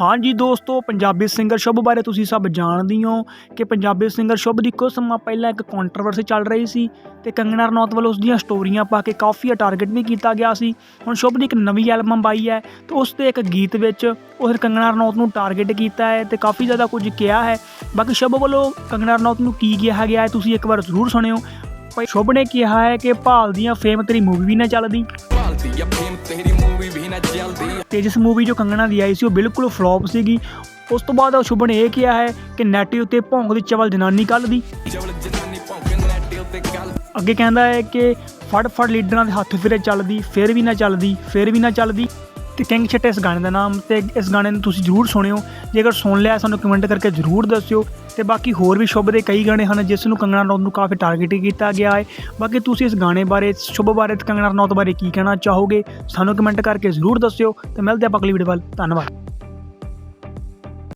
ਹਾਂਜੀ ਦੋਸਤੋ, ਪੰਜਾਬੀ ਸਿੰਗਰ ਸ਼ੁਭ ਬਾਰੇ ਤੁਸੀਂ ਸਭ ਜਾਣਦੇ ਹੋ ਕਿ ਪੰਜਾਬੀ ਸਿੰਗਰ ਸ਼ੁਭ ਦੀ ਕੁਝ ਸਮਾਂ ਪਹਿਲਾਂ ਇੱਕ ਕੰਟਰੋਵਰਸੀ ਚੱਲ ਰਹੀ ਸੀ ਤੇ ਕੰਗਣਾ ਰਣੌਤ ਵੱਲੋਂ ਉਸ ਦੀਆਂ ਸਟੋਰੀਆਂ ਪਾ ਕੇ ਕਾਫੀ ਟਾਰਗੇਟ ਵੀ ਕੀਤਾ ਗਿਆ ਸੀ। ਹੁਣ ਸ਼ੁਭ ਦੀ ਇੱਕ ਨਵੀਂ ਐਲਬਮ ਆਈ ਹੈ ਤੇ ਉਸ ਦੇ ਇੱਕ ਗੀਤ ਵਿੱਚ ਉਸ ਕੰਗਣਾ ਰਣੌਤ ਨੂੰ ਟਾਰਗੇਟ ਕੀਤਾ ਹੈ ਤੇ ਕਾਫੀ ਜ਼ਿਆਦਾ ਕੁਝ ਕਿਹਾ ਹੈ। ਬਾਕੀ ਸ਼ੁਭ ਵੱਲੋਂ ਕੰਗਣਾ ਰਣੌਤ ਨੂੰ ਕੀ ਕਿਹਾ ਗਿਆ ਹੈ ਤੁਸੀਂ ਇੱਕ ਵਾਰ ਜ਼ਰੂਰ ਸੁਣਿਓ। ਸ਼ੁਭ ਨੇ ਕਿਹਾ ਹੈ ਕਿ ਭਾਲ ਦੀਆਂ ਫੇਮ ਤੇਰੀ ਮੂਵੀ ਵੀ ਨਾ ਚੱਲਦੀ। ਭਾਲਦੀ ਆ ਫੇਮ ਤੇਰੀ ਮੂਵੀ ਤੇ ਜਿਸ ਮੂਵੀ ਜੋ ਕੰਗਣਾ ਦੀ ਆਈ ਸੀ ਉਹ ਬਿਲਕੁਲ ਫਲॉप ਸੀਗੀ। ਉਸ ਤੋਂ ਬਾਅਦ ਸ਼ੁਭ ਨੇ ਇਹ ਕਿਹਾ ਹੈ ਕਿ ਨੈਟ ਉੱਤੇ ਭੌਂਕਦੀ ਚਵਲ ਜਨਾਨੀ ਕੱਲ ਦੀ। ਭੌਂਕੇ ਅੱਗੇ ਕਹਿੰਦਾ ਹੈ ਕਿ ਫੜ ਫੜ ਲੀਡਰਾਂ ਦੇ ਹੱਥ ਫਿਰੇ ਚੱਲਦੀ ਫਿਰ ਵੀ ਨਾ ਚੱਲਦੀ ਫਿਰ ਵੀ ਨਾ ਚੱਲਦੀ। ਤੇ ਕਿੰਗ ਛੱਟੇ ਇਸ ਗਾਣੇ ਦਾ ਨਾਮ ਤੇ ਇਸ ਗਾਣੇ ਨੂੰ ਤੁਸੀਂ ਜ਼ਰੂਰ ਸੁਣਿਓ। ਜੇਕਰ ਸੁਣ ਲਿਆ ਸਾਨੂੰ ਕਮੈਂਟ ਕਰਕੇ ਜ਼ਰੂਰ ਦੱਸਿਓ। ਤੇ ਬਾਕੀ ਹੋਰ ਵੀ ਸ਼ੁਭ ਦੇ ਕਈ ਗਾਣੇ ਹਨ, ਜਿਸ ਨੂੰ ਕੰਗਣਾ ਰਣੌਤ ਨੂੰ ਕਾਫੀ ਟਾਰਗੇਟ ਕੀਤਾ ਗਿਆ ਹੈ। ਬਾਕੀ ਤੁਸੀਂ ਇਸ ਗਾਣੇ ਬਾਰੇ ਸ਼ੁਭ ਬਾਰੇ ਤੇ ਕੰਗਣਾ ਰਣੌਤ ਬਾਰੇ ਕੀ ਕਹਿਣਾ ਚਾਹੋਗੇ, ਸਾਨੂੰ ਕਮੈਂਟ ਕਰਕੇ ਜ਼ਰੂਰ ਦੱਸਿਓ। ਤੇ ਮਿਲਦੇ ਆਪਾਂ ਅਗਲੀ ਵੀਡੀਓ ਵੱਲ। ਧੰਨਵਾਦ।